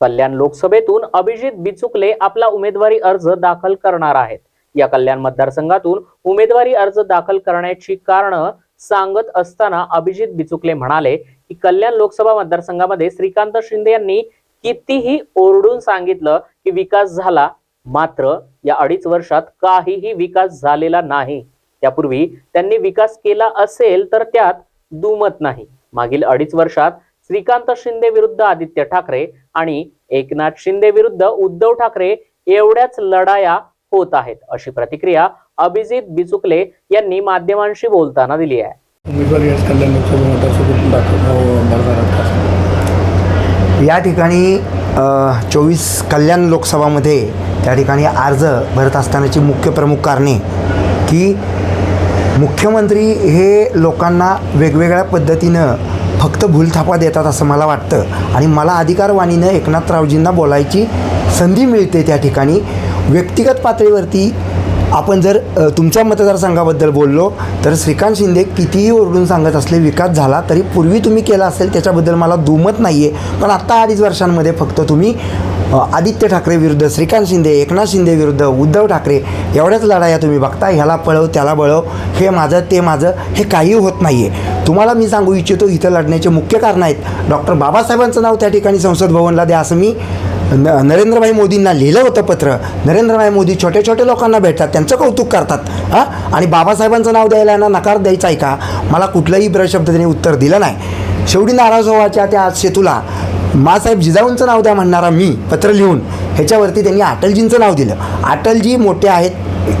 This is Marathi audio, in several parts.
कल्याण लोकसभेतून अभिजित बिचुकले आपला उमेदवारी अर्ज दाखल करणार आहेत. या कल्याण मतदारसंघातून उमेदवारी अर्ज दाखल करण्याची कारणं सांगत असताना अभिजित बिचुकले म्हणाले की कल्याण लोकसभा मतदारसंघामध्ये श्रीकांत शिंदे यांनी कितीही ओरडून सांगितलं की विकास झाला मात्र या अडीच वर्षात काहीही विकास झालेला नाही. त्यापूर्वी त्यांनी विकास केला असेल तर त्यात दुमत नाही. मागील अडीच वर्षात श्रीकांत शिंदे विरुद्ध आदित्य ठाकरे आणि एकनाथ शिंदे विरुद्ध उद्धव ठाकरे एवढ्याच लढाया होत आहेत अशी प्रतिक्रिया अभिजित बिचुकले यांनी माध्यमांशी बोलताना दिली आहे. या ठिकाणी चोवीस कल्याण लोकसभामध्ये त्या ठिकाणी अर्ज भरत असतानाची मुख्य प्रमुख कारणे की मुख्यमंत्री हे लोकांना वेगवेगळ्या पद्धतीनं फक्त भूलथापा देतात असं मला वाटतं. आणि मला अधिकारवाणीनं एकनाथरावजींना बोलायची संधी मिळते त्या ठिकाणी. व्यक्तिगत पातळीवरती आपण जर तुमच्या मतदारसंघाबद्दल बोललो तर श्रीकांत शिंदे कितीही ओरडून सांगत असले विकास झाला तरी पूर्वी तुम्ही केला असेल त्याच्याबद्दल मला दुमत नाही आहे पण आत्ता अडीच वर्षांमध्ये फक्त तुम्ही आदित्य ठाकरे विरुद्ध श्रीकांत शिंदे एकनाथ शिंदे विरुद्ध उद्धव ठाकरे एवढ्याच लढाया तुम्ही बघता ह्याला पळव त्याला बळव. हे माझं ते माझं हे काही होत नाही आहे तुम्हाला मी सांगू इच्छितो इथं लढण्याचे मुख्य कारण आहेत. डॉक्टर बाबासाहेबांचं नाव त्या ठिकाणी संसद भवनला द्या असं मी न नरेंद्रभाई मोदींना लिहिलं होतं पत्र. नरेंद्रभाई मोदी छोट्या छोट्या लोकांना भेटतात त्यांचं कौतुक करतात. हां? आणि बाबासाहेबांचं नाव द्यायला यांना नकार द्यायचा आहे का? मला कुठलंही ब्रशब्द त्यांनी उत्तर दिलं नाही. शेवटी नारायणगावाच्या त्या सेतूला मासाहेब जिजाऊंचं नाव द्या म्हणणारा मी पत्र लिहून ह्याच्यावरती त्यांनी अटलजींचं नाव दिलं. अटलजी मोठे आहेत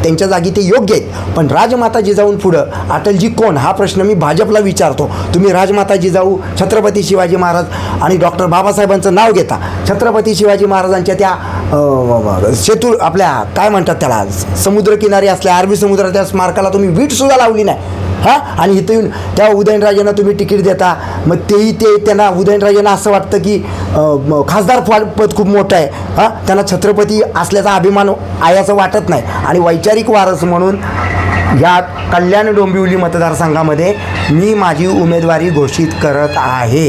त्यांच्या जागी ते योग्य आहेत. पण राजमाता जिजाऊन पुढं अटलजी कोण? हा प्रश्न मी भाजपला विचारतो. तुम्ही राजमाता जिजाऊ छत्रपती शिवाजी महाराज आणि डॉक्टर बाबासाहेबांचं नाव घेता. छत्रपती शिवाजी महाराजांच्या त्या अ, सेतू आपल्या काय म्हणतात त्याला? समुद्रकिनारी असल्या अरबी समुद्राच्या स्मारकाला तुम्ही वीटसुद्धा लावली नाही. हां? आणि इथं येऊन त्या उदयनराजेंना तुम्ही तिकीट देता. मग तेही ते त्यांना उदयनराजेंना असं वाटतं की खासदार पद खूप मोठं आहे. हां? त्यांना छत्रपती असल्याचा अभिमान आयाचं असं वाटत नाही. आणि वैचारिक वारस म्हणून या कल्याण डोंबिवली मतदारसंघामध्ये मी माझी उमेदवारी घोषित करत आहे.